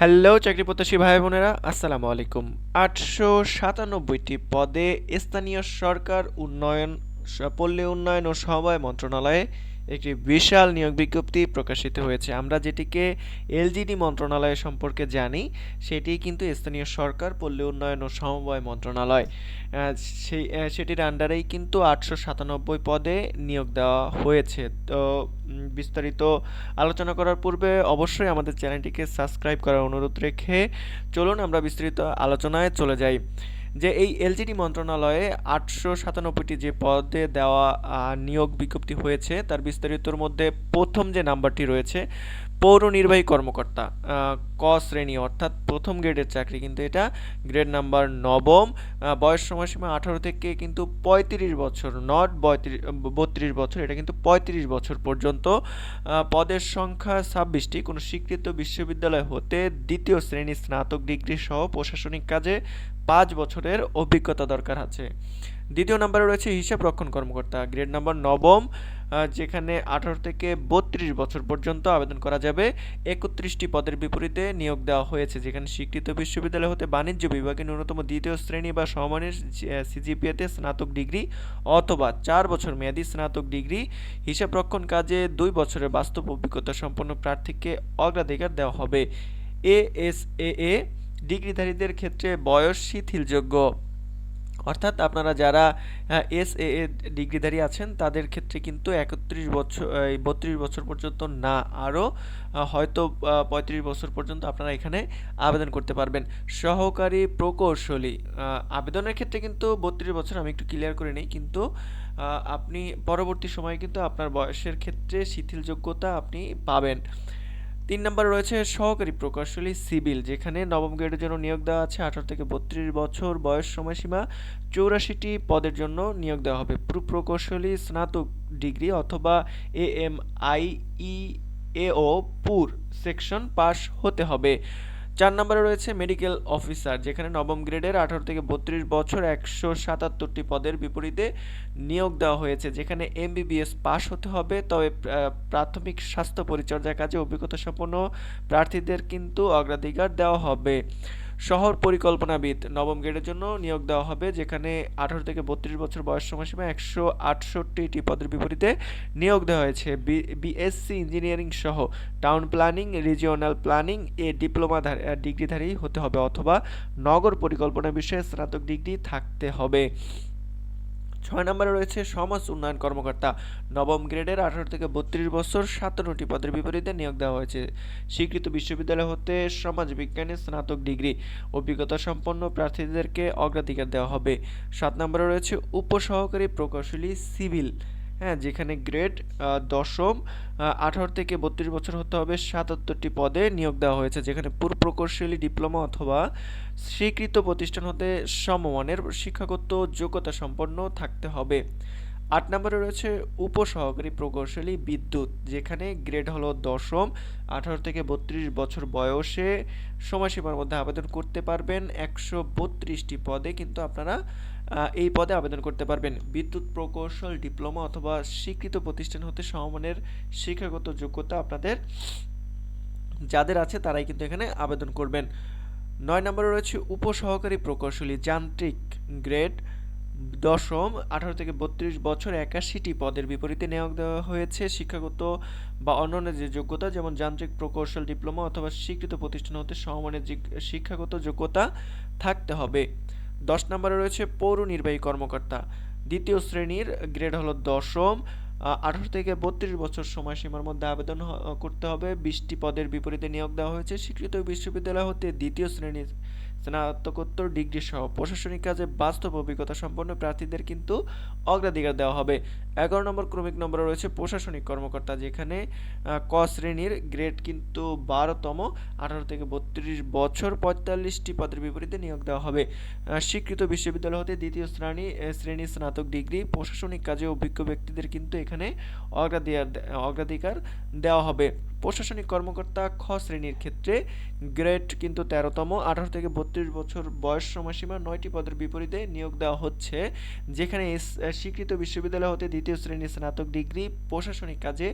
Hello, চাকরি প্রত্যাশী ভাই বোনেরা, আসসালামু আলাইকুম। আটশো সাতানব্বইটি পদে স্থানীয় সরকার উন্নয়ন পল্লী উন্নয়ন ও সমবায় মন্ত্রণালয়ে একটি বিশাল নিয়োগ বিজ্ঞপ্তি প্রকাশিত হয়েছে। আমরা যেটিকে এলজিডি মন্ত্রণালয় সম্পর্কে জানি, সেটি কিন্তু স্থানীয় সরকার, পল্লী উন্নয়ন ও সমবায় মন্ত্রণালয়। সেই সেটির আন্ডারেই কিন্তু আটশো সাতানব্বই পদে নিয়োগ দেওয়া হয়েছে। তো বিস্তারিত আলোচনা করার পূর্বে অবশ্যই আমাদের চ্যানেলটিকে সাবস্ক্রাইব করার অনুরোধ রেখে চলুন আমরা বিস্তারিত আলোচনায় চলে যাই। যে এই এলজিডি মন্ত্রণালয়ে আটশো সাতানব্বইটি যে পদে দেওয়া নিয়োগ বিজ্ঞপ্তি হয়েছে, তার বিস্তারিতর মধ্যে প্রথম যে নাম্বারটি রয়েছে, পৌর নির্বাহী কর্মকর্তা ক শ্রেণি, অর্থাৎ প্রথম গ্রেডের চাকরি, কিন্তু এটা গ্রেড নাম্বার নবম বয়স সময়সীমা আঠারো থেকে কিন্তু পঁয়ত্রিশ বছর নট বয়ত্রিশ, বত্রিশ বছর, এটা কিন্তু পঁয়ত্রিশ বছর পর্যন্ত পদের সংখ্যা ছাব্বিশটি, কোনো স্বীকৃত বিশ্ববিদ্যালয় হতে দ্বিতীয় শ্রেণি স্নাতক ডিগ্রি সহ প্রশাসনিক কাজে পাঁচ বছরের অভিজ্ঞতা দরকার আছে। দ্বিতীয় নম্বরে রয়েছে হিসাব রক্ষণ কর্মকর্তা। গ্রেড নম্বর নবম যেখানে আঠারো থেকে বত্রিশ বছর পর্যন্ত আবেদন করা যাবে। একত্রিশটি পদের বিপরীতে নিয়োগ দেওয়া হয়েছে, যেখানে স্বীকৃত বিশ্ববিদ্যালয় হতে বাণিজ্য বিভাগে ন্যূনতম দ্বিতীয় শ্রেণি বা সমমানের সিজিপিএতে স্নাতক ডিগ্রি অথবা চার বছর মেয়াদী স্নাতক ডিগ্রি। হিসাব রক্ষণ কাজে দুই বছরের বাস্তব অভিজ্ঞতা সম্পন্ন প্রার্থীকে অগ্রাধিকার দেওয়া হবে। এএসএ ডিগ্রিধারীদের ক্ষেত্রে বয়স শিথিলযোগ্য অর্থাৎ আপনারা যারা এস এ ডিগ্রিধারী আছেন, তাদের ক্ষেত্রে কিন্তু একত্রিশ বছর বত্রিশ বছর পর্যন্ত না, আরও হয়তো পঁয়ত্রিশ বছর পর্যন্ত আপনারা এখানে আবেদন করতে পারবেন। সহকারী প্রকৌশলী আবেদনের ক্ষেত্রে কিন্তু বত্রিশ বছর, আমি একটু ক্লিয়ার করে নিই, কিন্তু আপনি পরবর্তী সময়ে কিন্তু আপনার বয়সের ক্ষেত্রে শিথিল যোগ্যতা আপনি পাবেন। তিন নম্বরে রয়েছে সহকারী প্রকৌশলী সিভিল, যেখানে নবম গ্রেডের জন্য নিয়োগ দেওয়া আছে আঠারো থেকে বত্রিশ বছর বয়স সময়সীমা চৌরাশিটি পদের জন্য নিয়োগ দেওয়া হবে। প্রু প্রকৌশলী স্নাতক ডিগ্রি অথবা এ এম আই ই এও পুর সেকশন পাস হতে হবে। চার নম্বরে রয়েছে মেডিকেল অফিসার যেখানে নবম গ্রেডের আঠারো থেকে বত্রিশ বছর একশো সাতাত্তরটি পদের বিপরীতে নিয়োগ দেওয়া হয়েছে, যেখানে এমবিবিএস পাস হতে হবে। তবে প্রাথমিক স্বাস্থ্য পরিচর্যার কাজে অভিজ্ঞতা সম্পন্ন প্রার্থীদের কিন্তু অগ্রাধিকার দেওয়া হবে। শহর পরিকল্পনাবিদ নবম গ্রেডের জন্য নিয়োগ দেওয়া হবে, যেখানে আঠারো থেকে বত্রিশ বছর বয়স সময়সীমা একশো আটষট্টিটি পদের বিপরীতে নিয়োগ দেওয়া হয়েছে। বিএসসি ইঞ্জিনিয়ারিং সহ টাউন প্ল্যানিং রিজিওনাল প্ল্যানিং এ ডিপ্লোমা ডিগ্রিধারী হতে হবে অথবা নগর পরিকল্পনা বিষয়ে স্নাতক ডিগ্রি থাকতে হবে। ছয় নম্বরে রয়েছে সমাজ উন্নয়ন কর্মকর্তা। নবম গ্রেডের আঠারো থেকে বত্রিশ বছর সাতান্নটি পদের বিপরীতে নিয়োগ দেওয়া হয়েছে। স্বীকৃত বিশ্ববিদ্যালয় হতে সমাজ বিজ্ঞানে স্নাতক ডিগ্রি। অভিজ্ঞতা সম্পন্ন প্রার্থীদেরকে অগ্রাধিকার দেওয়া হবে। সাত নম্বরে রয়েছে উপসহকারী প্রকৌশলী সিভিল। হ্যাঁ যেখানে গ্রেড দশম আঠারো থেকে বত্রিশ বছর হতে হবে, সাতাত্তরটি পদে নিয়োগ দেওয়া হয়েছে, যেখানে প্রকৌশলী ডিপ্লোমা অথবা স্বীকৃত প্রতিষ্ঠান হতে সমমানের শিক্ষাগত যোগ্যতা সম্পন্ন থাকতে হবে। আট নম্বরে রয়েছে উপসহকারী প্রকৌশলী বিদ্যুৎ, যেখানে গ্রেড হলো দশম, আঠারো থেকে বত্রিশ বছর বয়সে সময়সীমার মধ্যে আবেদন করতে পারবেন। একশো বত্রিশটি পদে কিন্তু আপনারা এই পদে আবেদন করতে পারবেন। বিদ্যুৎ প্রকৌশল, ডিপ্লোমা অথবা স্বীকৃত প্রতিষ্ঠান হতে সমমানের শিক্ষাগত যোগ্যতা আপনাদের যাদের আছে তারাই কিন্তু এখানে আবেদন করবেন। নয় নম্বরে রয়েছে উপসহকারী প্রকৌশলী, যান্ত্রিক গ্রেড দশম, আঠারো থেকে বত্রিশ বছর একাশিটি পদের বিপরীতে নিয়োগ দেওয়া হয়েছে। শিক্ষাগত বা অন্যান্য যে যোগ্যতা, যেমন যান্ত্রিক প্রকৌশল, ডিপ্লোমা অথবা স্বীকৃত প্রতিষ্ঠান হতে সমমানের শিক্ষাগত যোগ্যতা থাকতে হবে। দশ নম্বরে রয়েছে পৌর নির্বাহী কর্মকর্তা। দ্বিতীয় শ্রেণির গ্রেড হলো দশম। আঠারো থেকে বত্রিশ বছর সময়সীমার মধ্যে আবেদন করতে হবে। বিশটি পদের বিপরীতে নিয়োগ দেওয়া হয়েছে। স্বীকৃত বিশ্ববিদ্যালয় হতে দ্বিতীয় শ্রেণির স্নাতকোত্তর ডিগ্রি সহ প্রশাসনিক কাজে বাস্তব অভিজ্ঞতা সম্পন্ন প্রার্থীদের কিন্তু অগ্রাধিকার দেওয়া হবে। এগারো নম্বর ক্রমিক নম্বরে রয়েছে প্রশাসনিক কর্মকর্তা যেখানে ক শ্রেণির গ্রেড কিন্তু বারোতম আঠারো থেকে বত্রিশ বছর পঁয়তাল্লিশটি পদের বিপরীতে নিয়োগ দেওয়া হবে। স্বীকৃত বিশ্ববিদ্যালয় হতে দ্বিতীয় শ্রেণি আহ, শ্রেণি স্নাতক ডিগ্রি প্রশাসনিক কাজে অভিজ্ঞ ব্যক্তিদের কিন্তু এখানে অগ্রাধিকার অগ্রাধিকার দেওয়া হবে। প্রশাসনিক কর্মকর্তা খ শ্রেণির ক্ষেত্রে গ্রেড কিন্তু তেরোতম। আঠারো থেকে বত্রিশ বছর বয়স সময়সীমা নয়টি পদের বিপরীতে নিয়োগ দেওয়া হচ্ছে, যেখানে স্বীকৃত বিশ্ববিদ্যালয় হতে দ্বিতীয় শ্রেণির স্নাতক ডিগ্রি প্রশাসনিক কাজে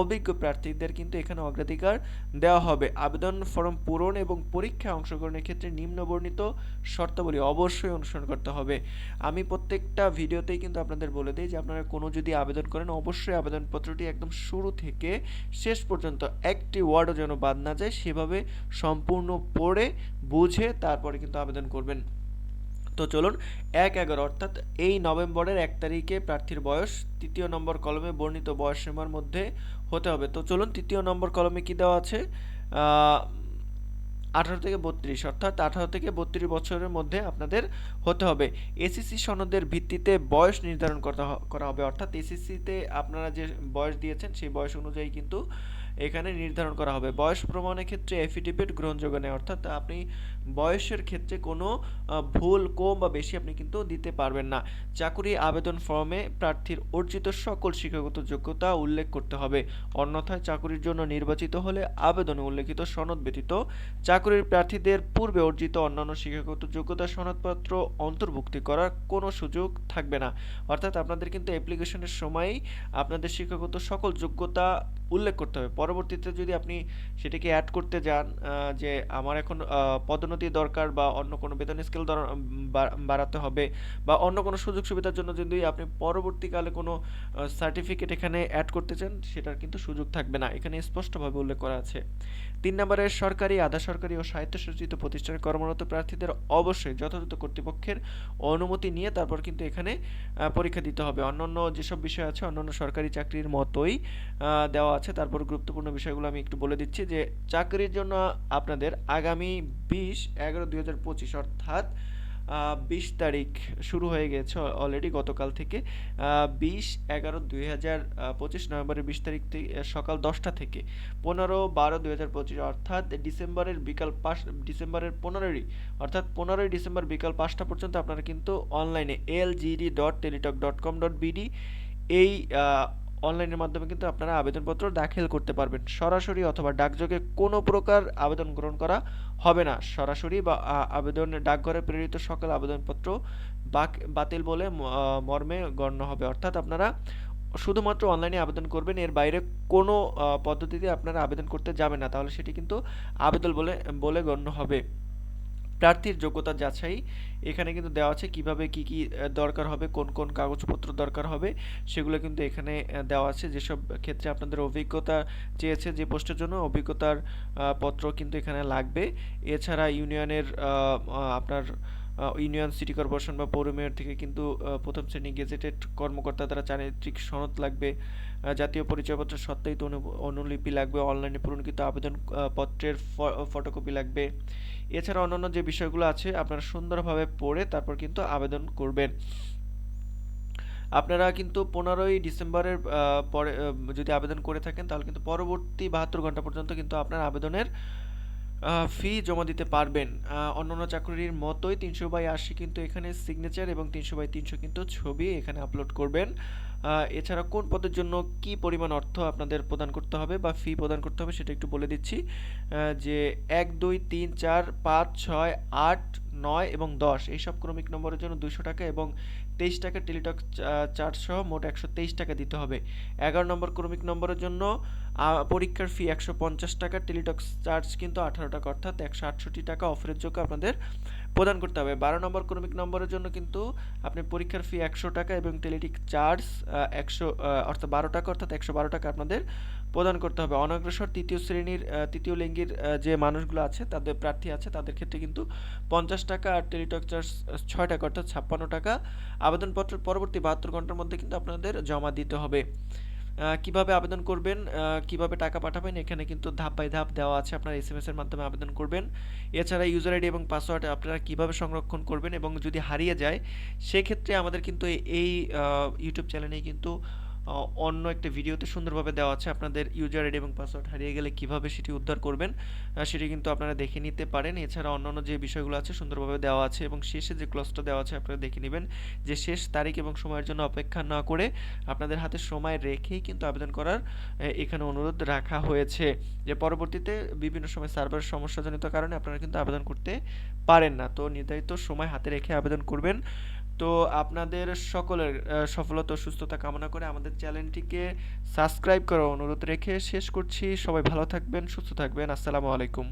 অভিজ্ঞ প্রার্থীদের কিন্তু এখানে অগ্রাধিকার দেওয়া হবে। আবেদন ফর্ম পূরণ এবং পরীক্ষায় অংশগ্রহণের ক্ষেত্রে নিম্নবর্ণিত শর্তাবলী অবশ্যই অনুসরণ করতে হবে। আমি প্রত্যেকটা ভিডিওতেই কিন্তু আপনাদের বলে দিই যে আপনারা কোনো যদি আবেদন করেন, অবশ্যই আবেদনপত্রটি একদম শুরু থেকে শেষ পর্যন্ত একটি ওয়ার্ডও যেন বাদ না যায়, সেভাবে সম্পূর্ণ পড়ে, বুঝে তারপরে কিন্তু আবেদন করবেন। তো চলুন, এক এগারো, অর্থাৎ এই নভেম্বরের এক তারিখে প্রার্থীর বয়স, তৃতীয় নম্বর কলমে বর্ণিত বয়সসীমার মধ্যে হতে হবে। তো চলুন, তৃতীয় নম্বর কলমে কি দেওয়া আছে? আঠারো থেকে বত্রিশ, অর্থাৎ আঠারো থেকে বত্রিশ বছরের মধ্যে আপনাদের হতে হবে। এসিসি সনদের ভিত্তিতে বয়স নির্ধারণ করা হবে। অর্থাৎ এসিসিতে আপনারা যে বয়স দিয়েছেন, সেই বয়স অনুযায়ী কিন্তু এখানে নির্ধারণ করা হবে। বয়স প্রমাণের ক্ষেত্রে এফিডেভিট গ্রহণযোগ্য নেই। অর্থাৎ আপনি বয়সের ক্ষেত্রে কোনো ভুল, কম বা বেশি আপনি কিন্তু দিতে পারবেন না। চাকুরি, আবেদন ফর্মে প্রার্থীর অর্জিত সকল শিক্ষাগত যোগ্যতা উল্লেখ করতে হবে। অন্যথায় চাকুরির জন্য নির্বাচিত হলে আবেদনে উল্লেখিত সনদ ব্যতীত চাকুরির প্রার্থীদের পূর্বে অর্জিত অন্যান্য শিক্ষাগত যোগ্যতা সনদপত্র অন্তর্ভুক্তি করার কোনো সুযোগ থাকবে না। অর্থাৎ আপনাদের কিন্তু অ্যাপ্লিকেশনের সময়ই আপনাদের শিক্ষাগত সকল যোগ্যতা উল্লেখ করতে হবে। পরবর্তীতে যদি আপনি সেটাকে অ্যাড করতে যান যে আমার এখন পদোন্নতি দরকার বা অন্য কোনো বেতন স্কেল বাড়াতে হবে বা অন্য কোনো সুযোগ সুবিধার জন্য যদি আপনি পরবর্তীকালে কোনো সার্টিফিকেট এখানে অ্যাড করতে চান, সেটার কিন্তু সুযোগ থাকবে না। এখানে স্পষ্টভাবে উল্লেখ করা আছে। তিন নম্বরে, সরকারি, আধা সরকারি ও স্বায়ত্তশাসিত প্রতিষ্ঠানে কর্মরত প্রার্থীদের অবশ্যই যথাযথ কর্তৃপক্ষের অনুমতি নিয়ে তারপর কিন্তু এখানে পরীক্ষা দিতে হবে। অন্যান্য যেসব বিষয় আছে, অন্যান্য সরকারি চাকরির মতোই দেওয়া আছে, তারপর গুরুত্বপূর্ণ বিষয়গুলো আমি একটু বলে দিচ্ছি যে চাকরির জন্য আপনাদের আগামী বিশ এগারো দুই হাজার পঁচিশ অর্থাৎ বিশ তারিখ শুরু হয়ে গেছে অলরেডি গতকাল থেকে বিশ এগারো দুই হাজার পঁচিশ নভেম্বরের বিশ তারিখ থেকে সকাল দশটা থেকে, পনেরো বারো দুই হাজার পঁচিশ অর্থাৎ ডিসেম্বরের বিকাল পাঁচ, ডিসেম্বরের পনেরোই, অর্থাৎ পনেরোই ডিসেম্বর বিকাল পাঁচটা পর্যন্ত আপনারা কিন্তু অনলাইনে L GD dot Teletalk dot com dot BD এই অনলাইনের মাধ্যমে কিন্তু আপনারা আবেদনপত্র দাখিল করতে পারবেন। সরাসরি অথবা ডাকযোগে কোনো প্রকার আবেদন গ্রহণ করা হবে না। সরাসরি বা আবেদন ডাকঘরে প্রেরিত সকল আবেদনপত্র বাতিল বলে মর্মে গণ্য হবে। অর্থাৎ আপনারা শুধুমাত্র অনলাইনে আবেদন করবেন, এর বাইরে কোনো পদ্ধতিতে আপনারা আবেদন করতে যাবেন না। তাহলে সেটি কিন্তু আবেদন বলে বলে গণ্য হবে। প্রার্থীর যোগ্যতা যাচাই এখানে কিন্তু দেওয়া আছে কীভাবে কি কি দরকার হবে, কোন কোন কাগজপত্র দরকার হবে, সেগুলো কিন্তু এখানে দেওয়া আছে। যেসব ক্ষেত্রে আপনাদের অভিজ্ঞতা চেয়েছে যে পোস্টের জন্য, অভিজ্ঞতার পত্র কিন্তু এখানে লাগবে। এছাড়া ইউনিয়নের আপনার ইউনিয়ন, সিটি কর্পোরেশন বা পৌর মেয়র থেকে কিন্তু প্রথম শ্রেণি গেজেটেড কর্মকর্তা দ্বারা চারিত্রিক সনদ লাগবে। জাতীয় পরিচয়পত্র সত্যায়িত অনুলিপি লাগবে। অনলাইনে পূরণকৃত আবেদন পত্রের ফটোকপি লাগবে। এছাড়া অন্যান্য যে বিষয়গুলো আছে, আপনারা সুন্দরভাবে পড়ে তারপর কিন্তু আবেদন করবেন। আপনারা কিন্তু পনেরোই ডিসেম্বরের পরে যদি আবেদন করে থাকেন, তাহলে কিন্তু পরবর্তী বাহাত্তর ঘণ্টা পর্যন্ত কিন্তু আপনার আবেদনের ফি জমা দিতে পারবেন। অন্যান্য চাকরির মতোই তিনশো বাই আশি কিন্তু এখানে সিগনেচার এবং তিনশো বাই তিনশো কিন্তু ছবি এখানে আপলোড করবেন। এছাড়া কোন পদের জন্য কি পরিমাণ অর্থ আপনাদের প্রদান করতে হবে বা ফি প্রদান করতে হবে সেটা একটু বলে দিচ্ছি। যে এক, দুই, তিন, চার, পাঁচ, ছয়, আট, নয় এবং দশ এইসব ক্রমিক নম্বরের জন্য দুশো টাকা এবং তেইশ টাকা টেলিটক সহ মোট একশো তেইশ টাকা দিতে হবে। এগারো নম্বর ক্রমিক নম্বরের জন্য পরীক্ষার ফি একশো পঞ্চাশ টাকা, টেলিটক চার্জ কিন্তু আঠারো টাকা, অর্থাৎ একশো আটষট্টি টাকা অফারের যোগ্য আপনাদের প্রদান করতে হবে। বারো নম্বর ক্রমিক নম্বরের জন্য কিন্তু আপনি পরীক্ষার ফি একশো টাকা এবং টেলিটিক চার্জ একশো অর্থাৎ বারো টাকা, অর্থাৎ একশো বারো টাকা আপনাদের প্রদান করতে হবে। অনগ্রসর তৃতীয় শ্রেণির তৃতীয় লিঙ্গির যে মানুষগুলো আছে, তাদের প্রার্থী আছে, তাদের ক্ষেত্রে কিন্তু পঞ্চাশ টাকা আর টেলিটক চার্জ ছয় টাকা, অর্থাৎ ছাপ্পান্ন টাকা। আবেদনপত্রের পরবর্তী বাহাত্তর ঘণ্টার মধ্যে কিন্তু আপনাদের জমা দিতে হবে। কীভাবে আবেদন করবেন কীভাবে টাকা পাঠাবেন, এখানে কিন্তু ধাপ বাই ধাপ দেওয়া আছে আপনার এস এম এর মাধ্যমে আবেদন করবেন। এছাড়া ইউজার আইডি এবং পাসওয়ার্ড আপনারা কীভাবে সংরক্ষণ করবেন এবং যদি হারিয়ে যায়, সেক্ষেত্রে আমাদের কিন্তু এই ইউটিউব চ্যানেলেই কিন্তু অন্য একটা ভিডিওতে সুন্দরভাবে দেওয়া আছে আপনাদের ইউজার আইডি এবং পাসওয়ার্ড হারিয়ে গেলে কীভাবে সেটি উদ্ধার করবেন সেটি কিন্তু আপনারা দেখে নিতে পারেন। এছাড়া অন্যান্য যে বিষয়গুলো আছে সুন্দরভাবে দেওয়া আছে এবং শেষে যে ক্লসটা দেওয়া আছে আপনারা দেখে নেবেন যে শেষ তারিখ এবং সময়ের জন্য অপেক্ষা না করে আপনাদের হাতে সময় রেখেই কিন্তু আবেদন করার এখানে অনুরোধ রাখা হয়েছে। যে পরবর্তীতে বিভিন্ন সময় সার্ভার সমস্যাজনিত কারণে আপনারা কিন্তু আবেদন করতে পারেন না। তো নির্ধারিত সময় হাতে রেখে আবেদন করবেন। তো আপনাদের সকলের সফলতা, সুস্থতা কামনা করে আমাদের চ্যানেলটিকে সাবস্ক্রাইব করার অনুরোধ রেখে শেষ করছি। সবাই ভালো থাকবেন, সুস্থ থাকবেন। আসসালামু আলাইকুম।